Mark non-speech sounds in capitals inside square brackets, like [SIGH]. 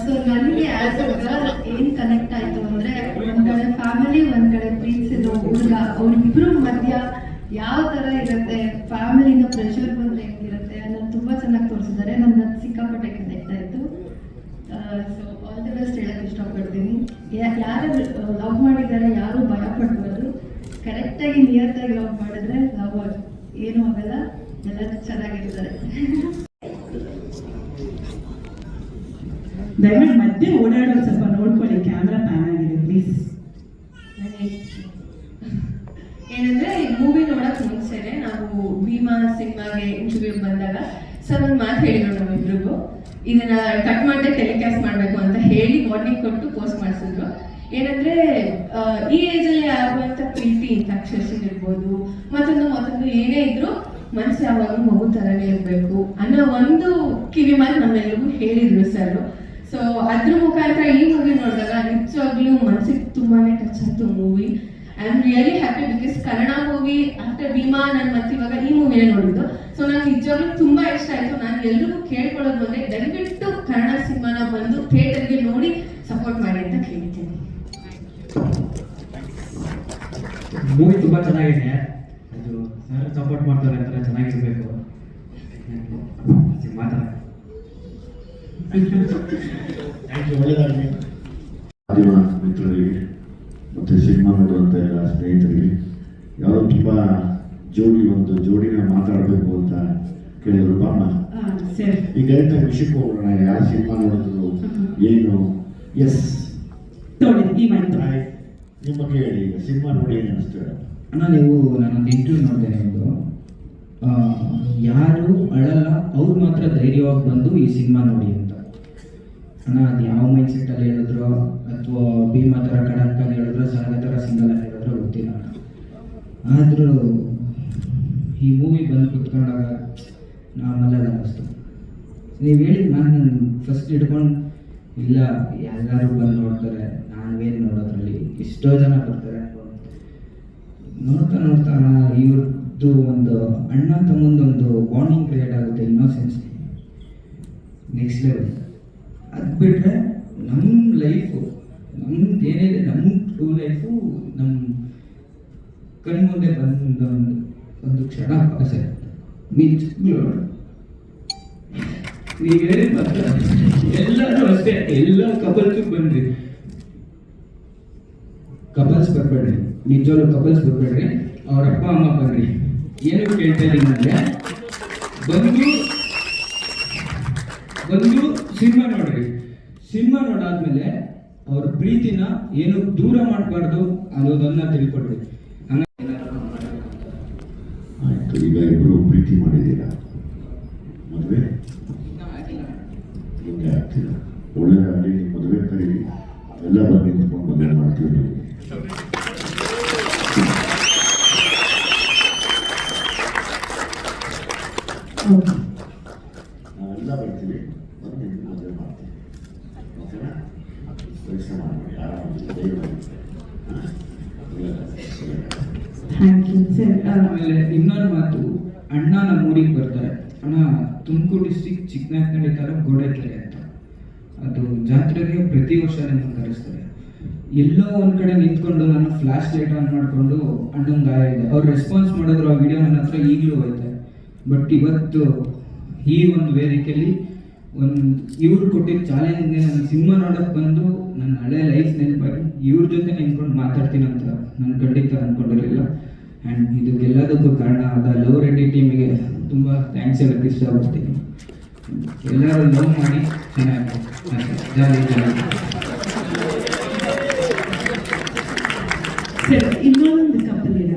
So ನನಗೆ as ಏನ್ connect ಆಯ್ತು ಅಂದ್ರೆ ಒಂದ್ ಕಡೆ ಫ್ಯಾಮಿಲಿ ಒಂದ್ ಕಡೆ ಪ್ರೀತಿಸಿದ ಹುಡುಗ ಅವ್ರಿಬ್ರು ಮಧ್ಯ ಯಾವ ತರ ಇರುತ್ತೆ? ಫ್ಯಾಮಿಲಿನ ಪ್ರೆಷರ್ ಬಂದ್ರೆ ಹೆಂಗಿರುತ್ತೆ ಅನ್ನೋದು ತುಂಬಾ ಚೆನ್ನಾಗಿ ತೋರಿಸಿದ್ದಾರೆ. ನನ್ನ ಸಿಕ್ಕಾಪಟ್ಟೆ ಕನೆಕ್ಟ್ ಆಯ್ತು. ಸೊ ಆಲ್ ದಿ ಬೆಸ್ಟ್ ಹೇಳಕ್ ಇಷ್ಟಪಡ್ತೀನಿ. ಯಾರು ಲವ್ ಮಾಡಿದ್ದಾರೆ, ಯಾರು ಭಯ ಪಡ್ಬಾರ್ದು ಕರೆಕ್ಟಾಗಿ ನಿಯತ್ತಾಗಿ ಲವ್ ಮಾಡಿದ್ರೆ ಲವ್ ಏನೂ ಆಗಲ್ಲ. ಎಲ್ಲ ಚೆನ್ನಾಗಿರ್ತಾರೆ. [LAUGHS] ದಯವಿಟ್ಟು ಮತ್ತೆ ಓಡಾಡೋದು ಸ್ವಲ್ಪ ನೋಡ್ಕೊಳ್ಳಿ. ಕ್ಯಾಮ್ರಾ ಪ್ಯಾನ್ ಆಗಿದೆ ಪ್ಲೀಸ್ ಏನಂದ್ರೆ ಮೂವಿ ನೋಡಕ್ ಮುಂಚೆನೆ ನಾವು ಭೀಮಾ ಸಿನಿಮಾಗೆ ಇಂಟರ್ವ್ಯೂ ಬಂದಾಗ ಸರ್ ಒಂದು ಮಾತು ಹೇಳಿದ್ರು ನಮ್ಮಿಬ್ರಿಗೂ ಇದನ್ನ ಕಟ್ ಮಾಡದೆ ಟೆಲಿಕಾಸ್ಟ್ ಮಾಡ್ಬೇಕು ಅಂತ ಹೇಳಿ ವಾರ್ನಿಂಗ್ ಕೊಟ್ಟು ಪೋಸ್ಟ್ ಮಾಡಿಸಿದ್ರು. ಏನಂದ್ರೆ ಈ ಏಜ್ ಅಲ್ಲಿ ಆಗುವಂತ ಪ್ರೀತಿ ಇನ್ಫಾಕ್ಷನ್ ಇರ್ಬೋದು, ಮತ್ತೊಂದು ಮತ್ತೊಂದು ಏನೇ ಇದ್ರು ಮನಸ್ಸು ಯಾವಾಗ ಮಗು ತರನೇ ಇರಬೇಕು ಅನ್ನೋ ಒಂದು ಕಿವಿ ಮಾತು ನಮ್ಮೆಲ್ಲರಿಗೂ ಹೇಳಿದ್ರು ಸರ್ ಸೊ ಅದ್ರ ಮುಖಾಂತರ ಈ ಮೂವಿ ನೋಡಿದಾಗ ನಿಜವಾಗ್ಲೂ ಮನಸ್ಸಿಗೆ ತುಂಬಾನೇ ಟಚ್ ಆಯ್ತು movie I am really happy because Kannada movie after Bheema, ನಾನು ಮತ್ತೆ ಇವಾಗ ಈ ಮೂವಿನ ನೋಡಿದ್ದು. ಸೊ ನನ್ಗೆ ನಿಜವಾಗ್ಲೂ ತುಂಬಾ ಇಷ್ಟ ಆಯ್ತು. ನಾನು ಎಲ್ರಿಗೂ ಕೇಳ್ಕೊಳ್ಳೋದು ಬಂದ್ರೆ ದಯವಿಟ್ಟು ಕನ್ನಡ ಸಿನಿಮಾನ ಬಂದು ಥಿಯೇಟರ್ಗೆ ನೋಡಿ ಸಪೋರ್ಟ್ ಮಾಡಿ ಅಂತ ಕೇಳ್ತೀನಿ. ಮೂವಿ ತುಂಬಾ ಚೆನ್ನಾಗಿದೆ. ಅದು ಸರ್ ಸಪೋರ್ಟ್ ಮಾಡ್ತಾರೆ ಅಂತ ಚೆನ್ನಾಗಿರ್ಬೇಕು. ಮಾತಾಡ ಥ್ಯಾಂಕ್ ಯು ಒಳ್ಳೆಯದಾಗಲಿ ಮಾಧ್ಯಮ ಮಿತ್ರರಿಗೆ ಮತ್ತು ಸಿನಿಮಾ ನೋಡುವಂಥ ಎಲ್ಲ ಸ್ನೇಹಿತರಿಗೆ ಯಾರೋ ತುಂಬ ಜೋಡಿ ಒಂದು ಜೋಡಿನ ಮಾತಾಡಬೇಕು ಅಂತ ಕೇಳಿದ್ರು. ಬಾಮ್ಮ ಸರ್. ಈಗ ಎಂತ ವಿಷಯಕ್ಕೆ ಹೋಗೋಣ ಯಾರು ಸಿನಿಮಾ ನೋಡಿದ್ರು ಏನು? ಎಸ್ ಬಗ್ಗೆ ಹೇಳಿ ಈಗ ಸಿನಿಮಾ ನೋಡಿ ಏನು ಅನಿಸ್ತು ಅಣ್ಣ ನೀವು ನಾನೊಂದು ಇಂಟರ್ವ್ಯೂ ನೋಡಿದೆ ನಿಮ್ಮದು ಯಾರು ಅಳಲ್ಲ ಅವ್ರು ಮಾತ್ರ ಧೈರ್ಯವಾಗಿ ಬಂದು ಈ ಸಿನಿಮಾ ನೋಡಿ ಅಂತ. ಅಣ್ಣ, ಅದು ಯಾವ ಮೈಂಡ್ ಸೆಟ್ಟಲ್ಲಿ ಹೇಳಿದ್ರು ಅಥವಾ ಭೀಮಾ ಥರ ಕಡಂಕಲ್ಲಿ ಹೇಳಿದ್ರು ಸಂಘ ಥರ ಸಿಂಗಲ್ ಆಗಿ ಹೇಳಿದ್ರು, ಗೊತ್ತಿಲ್ಲ ಅಣ್ಣ. ಆದರೂ ಈ ಮೂವಿ ಬಂದು ಕುತ್ಕೊಂಡಾಗ ನಾರ್ಮಲ್ ಅನ್ನಿಸ್ತು ನೀವು ಹೇಳಿದ ನಾನು ಫಸ್ಟ್ ಹಿಡ್ಕೊಂಡು ಇಲ್ಲ ಎಲ್ಲರೂ ಬಂದು ನೋಡ್ತಾರೆ, ನಾವೇನು ನೋಡೋದ್ರಲ್ಲಿ ಎಷ್ಟೋ ಜನ ಬರ್ತಾರೆ ನೋಡ್ತಾ ನೋಡ್ತಾ ಅಣ್ಣ ಇವ್ರದ್ದು ಒಂದು ಅಣ್ಣ ತಮ್ಮಂದು ಒಂದು ಬಾಂಡಿಂಗ್ ಕ್ರಿಯೇಟ್ ಆಗುತ್ತೆ ಇನ್ನೋಸೆನ್ಸ್ ನೆಕ್ಸ್ಟ್ ಲೆವೆಲ್ ಅದು ಬಿಟ್ಟರೆ ನಮ್ಮ ಲೈಫು ನಮ್ದು ಏನಿದೆ ನಮ್ಮ ಟ್ರೂ ಲೈಫು ನಮ್ಮ ಕಣ್ಮುಂದೆ ಬಂದ ಒಂದು ಒಂದು ಕ್ಷಣ ಆಗುತ್ತೆ ಮೀನ್ಸ್ ನೀವು ಮಾತ್ರ. ಎಲ್ಲರೂ ಅಷ್ಟೇ, ಎಲ್ಲ ಕಪಲ್ಸು ಬಂದ್ರಿ. ಕಪಲ್ಸ್ ಬರ್ಬೇಡ್ರಿ. ನಿಜವಾಗ್ಲೂ ಕಪಲ್ಸ್ ಬರ್ಬೇಡ್ರಿ. ಅವ್ರ ಅಪ್ಪ, ಅಮ್ಮ ಬರ್ರಿ. ಏನು ಕೇಳ್ತಾ ಇದ್ದೀನಿ ಬಂದು ಸಿನಿಮಾ ನೋಡ್ರಿ ಸಿನಿಮಾ ನೋಡಾದ್ಮೇಲೆ ಅವ್ರ ಪ್ರೀತಿನ ಏನು ದೂರ ಮಾಡಬಾರ್ದು ಅನ್ನೋದನ್ನ ತಿಳ್ಕೊಡ್ರಿ. ಆಯಿತು ಈಗ ಇಬ್ಬರು ಪ್ರೀತಿ ಮಾಡಿದ್ದೀರಾ? ಮದುವೆ. ಒಳ್ಳೆಯದಾಗಲಿ ನಿಮ್ಮ ಮದುವೆ ಕರೀರಿ. ಎಲ್ಲ ಬಂದು ನಿಂತ್ಕೊಂಡು ಮದುವೆ ಮಾಡ್ತೀವಿ ನಿಮಗೆ ಓಕೆ ನಾವೆಲ್ಲ ಬರ್ತೀವಿ ಬಂದು ನಿಮ್ಗೆ ಮದುವೆ ಮಾಡ್ತೀವಿ ಓಕೆನಾ ಯೋಚನೆ ಮಾಡಬೇಡಿ ಆರಾಮಾಗಿ ದಯವಾಗಿ ಹಾಂ ಒಳ್ಳೆಯದಾಗಲಿ ಒಳ್ಳೆಯದಾಗಲಿ ಆಮೇಲೆ ಇನ್ನೊಂದು ಮಾತು ಅಣ್ಣ ನಮ್ಮ ಊರಿಗೆ ಬರ್ತಾರೆ. ಅಣ್ಣ, ತುಮಕೂರು ಡಿಸ್ಟಿಕ್ ಚಿಕ್ಕನಾಯಕನಹಳ್ಳಿ ತಾಲೂಕು ಗೋಡೆಕೆರೆ ಅಂತ. ಅದು ಜಾತ್ರೆಗೆ ಪ್ರತಿ ವರ್ಷ ನಮ್ಮನ್ನು ಕರೆಸ್ತಾರೆ. ಎಲ್ಲೋ ಒಂದ್ ಕಡೆ ನಿಂತ್ಕೊಂಡು ನಾನು ಫ್ಲಾಶ್ ಲೈಟ್ ಆನ್ ಮಾಡಿಕೊಂಡು ಅಣ್ಣನ ಗಾಯ ಇದೆ. ಅವ್ರು ರೆಸ್ಪಾನ್ಸ್ ಮಾಡಿದ್ರು ಆ ವಿಡಿಯೋ ನನ್ನ ಹತ್ರ ಈಗಲೂ ಐತೆ ಬಟ್ ಇವತ್ತು ಈ ಒಂದು ವೇದಿಕೆಯಲ್ಲಿ ಒಂದು ಇವ್ರು ಕೊಟ್ಟಿದ್ದ ಚಾಲೆಂಜ್ ನನ್ನ ಸಿನಿಮಾ ನೋಡಕ್ ಬಂದು ನನ್ನ ಹಳೆ ಲೈಫ್ ನೆನಪಾಗಿ ಇವ್ರ ಜೊತೆ ನಿಂತ್ಕೊಂಡು ಮಾತಾಡ್ತೀನಿ ಅಂತ ನಾನು ಖಂಡಿತ ಅನ್ಕೊಂಡಿರಲಿಲ್ಲ. ಆ್ಯಂಡ್ ಇದು ಎಲ್ಲದಕ್ಕೂ ಕಾರಣ ಆದ ಲವ್ ರೆಡ್ಡಿ ಟೀಮಿಗೆ ತುಂಬ ಥ್ಯಾಂಕ್ಸ್ ಹೇಳಕ್ಕೆ ಇಷ್ಟಪಡ್ತೀನಿ. ಎಲ್ಲರೂ ಲವ್ ಮಾಡಿ ಚೆನ್ನಾಗಿ ಜಾಲಿ ಇನ್ನೊಂದು ಇದ್ದಾರೆ